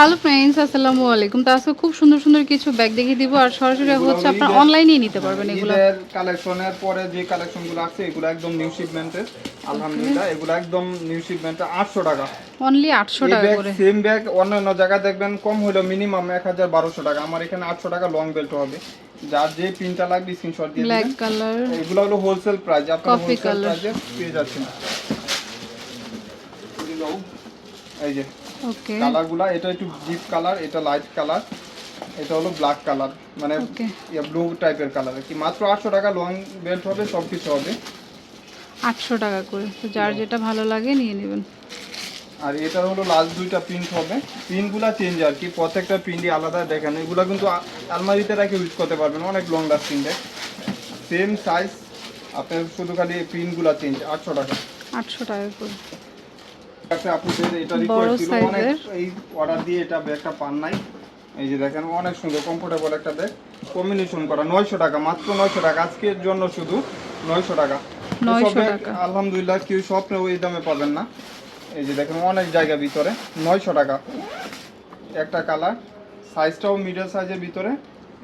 Hello friends আসসালামু আলাইকুম। তো আজকে খুব সুন্দর সুন্দর কিছু ব্যাগ দেখিয়ে দিব আর সরাসরি হচ্ছে আপনার অনলাইনেই নিতে পারবেন এগুলো। কালেকশনের পরে যে কালেকশনগুলো আছে এগুলো একদম নিউ শিপমেন্টের আলহামদুলিল্লাহ এগুলো একদম নিউ শিপমেন্টে আটশো টাকা। অনলি আটশো এই টাকা ব্যাগ করে। সেম ব্যাগ অন্যান্য জায়গায় দেখবেন কম হলো মিনিমাম এক হাজার বারোশো টাকা। আমার এখানে আটশো টাকা লং বেল্ট হবে। যার যে পিনটা লাগবে স্ক্রিনশট দিয়ে ব্ল্যাক কালার এগুলো হলো হোলসেল প্রাইস আপনারা হোলসেল প্রাইসে পেয়ে যাচ্ছেন। এই যে। ওকে কালারগুলা এটা একটু ডিপ কালার এটা লাইট কালার এটা হলো ব্ল্যাক কালার মানে ওকে ব্লু টাইপের কালার কি মাত্র আটশো টাকা লং বেল্ট হবে সব কিছু হবে। আটশো টাকা করে তো যার যেটা ভালো লাগে নিয়ে নেবেন। আর এটা হলো লাস্ট দুইটা প্রিন্ট হবে। প্রিন্টগুলা চেঞ্জ আর কি প্রত্যেকটা প্রিন্টই আলাদা দেখেন এগুলো কিন্তু আলমারিতে রেখে ইউজ করতে পারবেন অনেক লং লাস্টিং দেখ সেম সাইজ আপনার শুধু খালি প্রিন্টগুলা চেঞ্জ আটশো টাকা। আটশো টাকা করে। একটা আপুদের এটা বড় ছিল অনেক। এই অর্ডার দিয়ে এটা ব্যাগটা পান নাই। এই যে দেখেন অনেক সুন্দর কমফোর্টেবল একটা ব্যাগ কম্বিনেশন করা নয়শো টাকা মাত্র নয়শো টাকা। আজকের জন্য শুধু নয়শো টাকা। 900 এসব ব্যাগ টাকা। আলহামদুলিল্লাহ কেউ দামে পাবেন না। এই যে দেখেন অনেক জায়গা ভিতরে নয়শো টাকা। একটা কালার সাইজটাও মিডল সাইজের ভিতরে।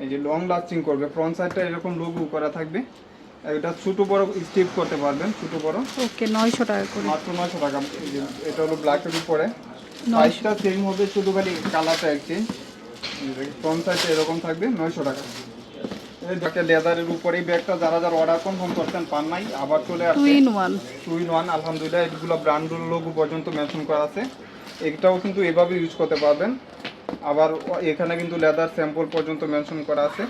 এই যে লং লাস্টিং করবে ফ্রন্ট সাইডটা এরকম লোগো করা থাকবে। এটা ছোট বড় স্টিপ করতে পারবেন ছোট বড়। ওকে নয়শো টাকা করে। মাত্র নয়শো টাকা। এটা হলো ব্ল্যাকের উপরে। সাইজটা সেম হবে শুধু খালি কালারটা এক্সচেঞ্জ ফ্রন্ট এরকম থাকবে নয়শো টাকা। এই ব্যাগটা লেদারের উপরে এই ব্যাগটা যারা যারা অর্ডার কনফার্ম করতেন পান নাই আবার চলে টু আসছে in one two in one আলহামদুলিল্লাহ এগুলো ব্র্যান্ডের লোগো পর্যন্ত মেনশন করা আছে। এটাও কিন্তু এভাবে ইউজ করতে পারবেন। আবার এখানে কিন্তু লেদার স্যাম্পল পর্যন্ত মেনশন করা আছে।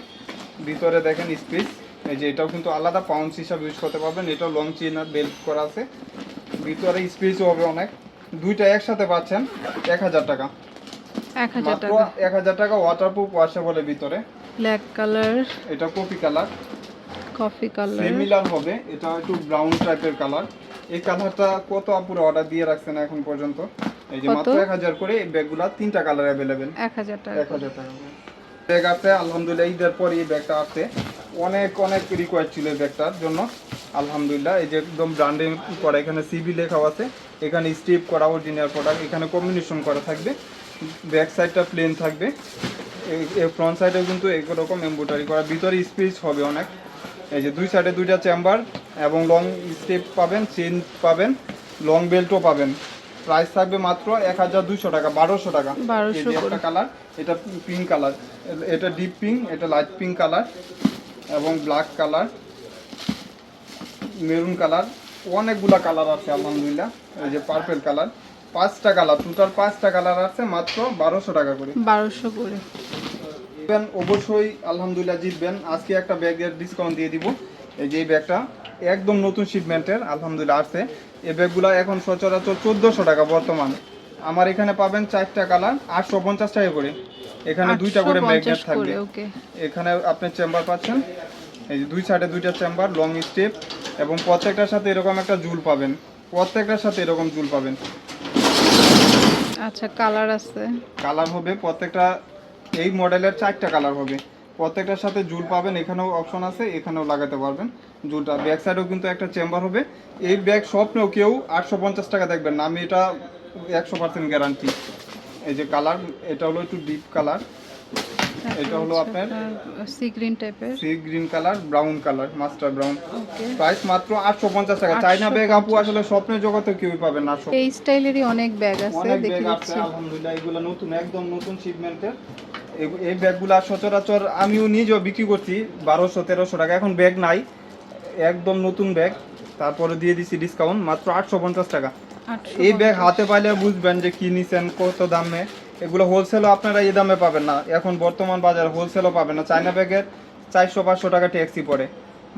ভিতরে দেখেন স্পেস এই যে এটাও কিন্তু আলাদা পাউন্স হিসাবে ইউজ করতে পারবেন। এটাও লং চেন আর বেল্ট করা আছে। ভিতরে স্পেসও হবে অনেক। দুইটা একসাথে পাচ্ছেন এক হাজার টাকা। এক হাজার টাকা। ওয়াটারপ্রুফ ওয়াশেবলের ভিতরে। ব্ল্যাক কালার এটা coffee colour coffee colour similar হবে। এটা একটু ব্রাউন টাইপের কালার এই কালারটা কত আপুরে অর্ডার দিয়ে রাখছেন এখন পর্যন্ত? এই যে মাত্র এক হাজার করে এই ব্যাগগুলা তিনটা কালার অ্যাভেলেবেল এক হাজার টাকা এক হাজার টাকা ব্যাগ আছে আলহামদুলিল্লাহ ঈদের পর এই ব্যাগটা আছে অনেক অনেক রিকোয়ার্ড ছিল এই ব্যাগটার জন্য। আলহামদুলিল্লাহ এই যে একদম ব্র্যান্ডিং করা এখানে সিবি লেখাও আছে। এখানে স্টিপ করা অরিজিনাল প্রোডাক্ট এখানে কম্বিনেশন করা থাকবে। ব্যাক সাইডটা প্লেন থাকবে। এই ফ্রন্ট সাইডেও কিন্তু এরকম এমব্রয়ডারি করা। ভিতরে স্পেস হবে অনেক। এই যে দুই সাইডে দুইটা চেম্বার এবং লং স্টেপ পাবেন চেন পাবেন লং বেল্টও পাবেন। প্রাইস থাকবে মাত্র এক হাজার দুইশো টাকা বারোশো টাকা। 1200 এই যে একটা কালার এটা পিঙ্ক কালার এটা ডিপ পিঙ্ক এটা লাইট পিঙ্ক কালার এবং ব্ল্যাক কালার মেরুন কালার অনেকগুলা কালার আছে আলহামদুলিল্লাহ। এই যে পার্পেল কালার পাঁচটা কালার টোটাল পাঁচটা কালার আছে মাত্র বারোশো টাকা করে। বারোশো করে। অবশ্যই আলহামদুলিল্লাহ জিতবেন। আজকে একটা ব্যাগের ডিসকাউন্ট দিয়ে দিব। এই যে এই ব্যাগটা একদম নতুন শিপমেন্টের আলহামদুলিল্লাহ আসছে। এই ব্যাগগুলো এখন সচরাচর চোদ্দোশো টাকা বর্তমান। আমার এখানে পাবেন চারটা কালার আটশো পঞ্চাশ টাকা করে। এখানে দুইটা করে 850 ম্যাগনেট থাকবে। এখানে আপনি চেম্বার পাচ্ছেন। এই যে দুই সাইডে দুইটা চেম্বার লং স্টেপ এবং প্রত্যেকটার সাথে এরকম একটা জুল পাবেন। প্রত্যেকটার সাথে এরকম জুল পাবেন। আচ্ছা কালার আছে। কালার হবে প্রত্যেকটা এই মডেলের চারটা কালার হবে। প্রত্যেকটার সাথে জুল পাবেন এখানেও অপশন আছে এখানেও লাগাতে পারবেন জুলটা। ব্যাক সাইডেও কিন্তু একটা চেম্বার হবে। এই ব্যাগ স্বপ্নেও কেউ আটশো পঞ্চাশ টাকা দেখবেন না। আমি এটা একশো পার্সেন্ট গ্যারান্টি এই যে কালার এটা হলো একটু ডিপ কালার এটা হলো আপনার সি গ্রিন টাইপের sea green colour brown colour mustard brown price মাত্র আটশো পঞ্চাশ টাকা। চাইনা ব্যাগ আপু আসলে স্বপ্নের জগতে কেউই পাবেন না এই স্টাইলেরই অনেক ব্যাগ আছে দেখে আলহামদুলিল্লাহ এগুলো নতুন একদম নতুন শিপমেন্টের এই ব্যাগগুলো সচরাচর আমিও নিজেও বিক্রি করছি বারোশো তেরোশো টাকা। এখন ব্যাগ নাই একদম নতুন ব্যাগ তারপরে দিয়ে দিছি ডিসকাউন্ট মাত্র আটশো পঞ্চাশ টাকা। 850 এই ব্যাগ হাতে পাইলে বুঝবেন যে কি নিছেন কত দামে। এগুলো হোলসেলও আপনারা এই দামে পাবেন না। এখন বর্তমান বাজার হোলসেলও পাবেন না। চায়না ব্যাগের চারশো পাঁচশো টাকা ট্যাক্সি পড়ে।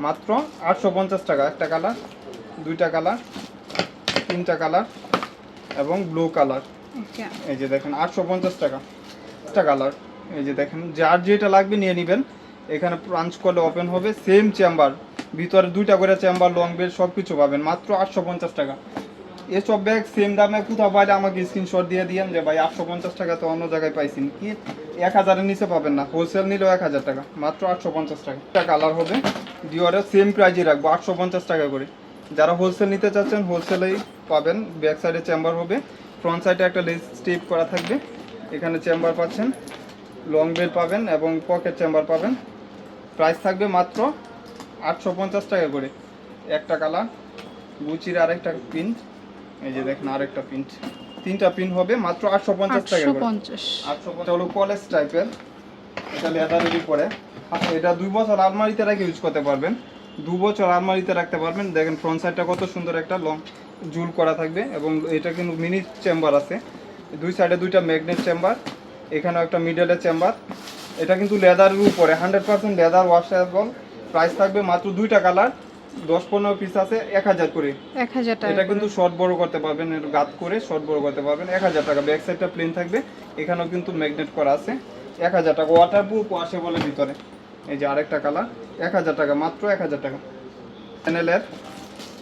মাত্র আটশো পঞ্চাশ টাকা। একটা কালার দুইটা কালার তিনটা কালার এবং ব্লু কালার এই যে দেখেন আটশো পঞ্চাশ টাকা। একটা কালার এই যে দেখেন যার যেটা লাগবে নিয়ে নেবেন। এখানে পাঞ্চ করলে ওপেন হবে সেম চেম্বার ভিতরে দুইটা করে চেম্বার লং বেল সব কিছু পাবেন। মাত্র আটশো পঞ্চাশ টাকা। এসব ব্যাগ সেম দামে কোথাও পাইলে আমাকে স্ক্রিনশট দিয়ে দিয়েন যে, ভাই, আটশো পঞ্চাশ টাকা তো অন্য জায়গায় পাইছেন কি? এক হাজারের নিচে পাবেন না। হোলসেল নিলেও এক হাজার টাকা, মাত্র আটশো পঞ্চাশ টাকা। কালার হবে ডিওরের সেম প্রাইজে রাখব, আটশো পঞ্চাশ টাকা করে। যারা হোলসেল নিতে চাচ্ছেন হোলসেলেই পাবেন। ব্যাক সাইডে চেম্বার হবে। ফ্রন্ট সাইডে একটা লেস স্টেপ করা থাকবে। এখানে চেম্বার পাচ্ছেন। লং বেল পাবেন এবং পকেট চেম্বার পাবেন। প্রাইস থাকবে মাত্র আটশো পঞ্চাশ টাকা করে। একটা কালার গুচির আরেকটা প্রিন্ট এই যে দেখেন আরেকটা প্রিন্ট তিনটা প্রিন্ট হবে মাত্র আটশো পঞ্চাশ টাকা আটশো পঞ্চাশ। হলো কলেজ টাইপের এটা লেদারের উপরে এটা দুই বছর আলমারিতে রেখে ইউজ করতে পারবেন। দু বছর আলমারিতে রাখতে পারবেন। দেখেন ফ্রন্ট সাইডটা কত সুন্দর একটা লং জুল করা থাকবে এবং এটা কিন্তু মিনি চেম্বার আছে। দুই সাইডে দুইটা ম্যাগনেট চেম্বার এখানেও একটা মিডলের চেম্বার এটা কিন্তু লেদারের উপরে। Hundred percent leather washable price থাকবে মাত্র দুইটা কালার দশ পনেরো পিস আছে এক হাজার করে। এক হাজার টাকা এটা কিন্তু শর্ট বড় করতে পারবেন গাত করে শর্ট বড় করতে পারবেন। এক হাজার টাকা ব্যাক সাইডটা প্লেন থাকবে। এখানেও কিন্তু ম্যাগনেট করা আছে। এক হাজার টাকা ওয়াটার প্রুফ ওয়াশেবলের ভিতরে। এই যে আরেকটা কালার এক হাজার টাকা মাত্র এক হাজার টাকা। চ্যানেলের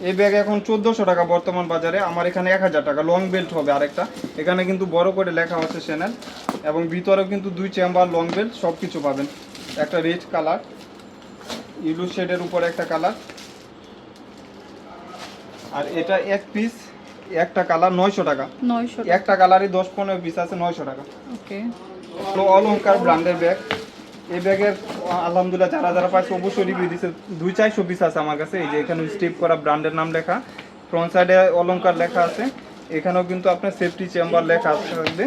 এই ব্যাগ এখন চোদ্দোশো টাকা বর্তমান বাজারে। আমার এখানে এক হাজার টাকা লং বেল্ট হবে আরেকটা। এখানে কিন্তু বড় করে লেখা আছে চ্যানেল এবং ভিতরেও কিন্তু দুই চেম্বার লং বেল্ট সব কিছু পাবেন। একটা রেড কালার ইলু শেডের উপরে একটা কালার আর এটা এক পিস একটা কালার নয়শো টাকা। নয়শো একটা কালারই দশ পনেরো পিস আছে নয়শো টাকা। ওকে হলো অলঙ্কার ব্র্যান্ডের ব্যাগ এই ব্যাগের আলহামদুলিল্লাহ যারা যারা পাইছে অবশ্যই রিভিউ দিচ্ছে দুই চারশো পিস আছে আমার কাছে। এই যে এখানে স্টিপ করা ব্র্যান্ডের নাম লেখা। ফ্রন্ট সাইডে অলঙ্কার লেখা আছে। এখানেও কিন্তু আপনার সেফটি চেম্বার লেখা আছে থাকবে।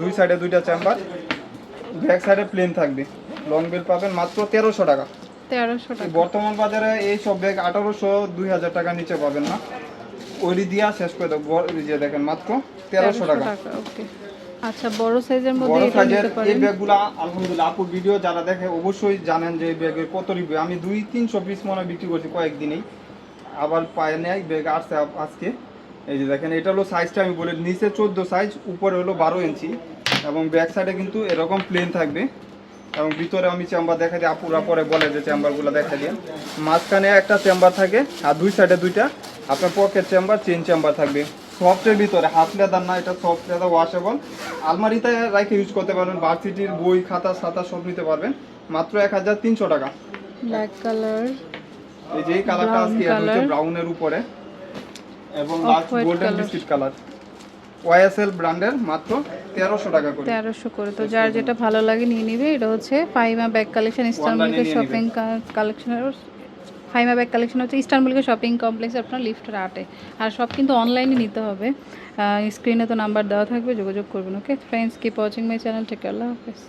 দুই সাইডে দুইটা চেম্বার ব্যাক সাইডে প্লেন থাকবে। লং বিল পাবেন মাত্র তেরোশো টাকা। তেরোশো টাকা। বর্তমান বাজারে এই সব ব্যাগ আঠারোশো দুই হাজার টাকার নিচে পাবেন না। ওইটি দিয়া শেষ করে দেবো যে দেখেন মাত্র তেরোশো টাকা। ওকে। আচ্ছা বড় সাইজের মধ্যে বড় এটা সাইজের এই ব্যাগগুলো আলহামদুলিল্লাহ আপুর ভিডিও যারা দেখে অবশ্যই জানেন যে এই ব্যাগের কত রিভিউ আমি দুই তিনশো পিস মনে বিক্রি করছি কয়েকদিনেই। আবার পায়ে নেয় ব্যাগ আসছে আজকে। এই যে দেখেন এটা হলো সাইজটা আমি বলে নিচে চোদ্দ সাইজ উপরে হলো বারো ইঞ্চি এবং ব্যাক সাইডে কিন্তু এরকম প্লেন থাকবে। এবং ভিতরে আমি চেম্বার দেখা দিই আপুরা পরে বলে যে চেম্বারগুলো দেখা দিয়ে মাঝখানে একটা চেম্বার থাকে আর দুই সাইডে দুইটা। আপনার পকেট চেম্বার চেন চেম্বার থাকবে। সফটের ভিতরে হাফ লেদার না এটা সফট লেদার ওয়াশেবল আলমারিতে রেখে ইউজ করতে পারবেন ভার্সিটির বই খাতা সাতা সব নিতে পারবেন। মাত্র এক হাজার তিনশো টাকা। ব্ল্যাক কালার এই যে কালারটা আজকে। ব্রাউনের উপরে। এবং last golden biscuit colour YSL ব্র্যান্ডের মাত্র তেরোশো টাকা করে। তেরোশো করে। তো যার যেটা ভালো লাগে নিয়ে নিবে এটা হচ্ছে ফাইমা ব্যাগ কালেকশন নিয়ে শপিং কালেকশনের ফাইমা ব্যাগ কালেকশন হচ্ছে ইস্টার্ন মিল্কের শপিং কমপ্লেক্সে আপনার লিফটের আটে। আর সব কিন্তু অনলাইনে নিতে হবে। স্ক্রিনে তো নাম্বার দেওয়া থাকবে যোগাযোগ করবেন okay friends keep watching my channel take আল্লাহ হাফেজ।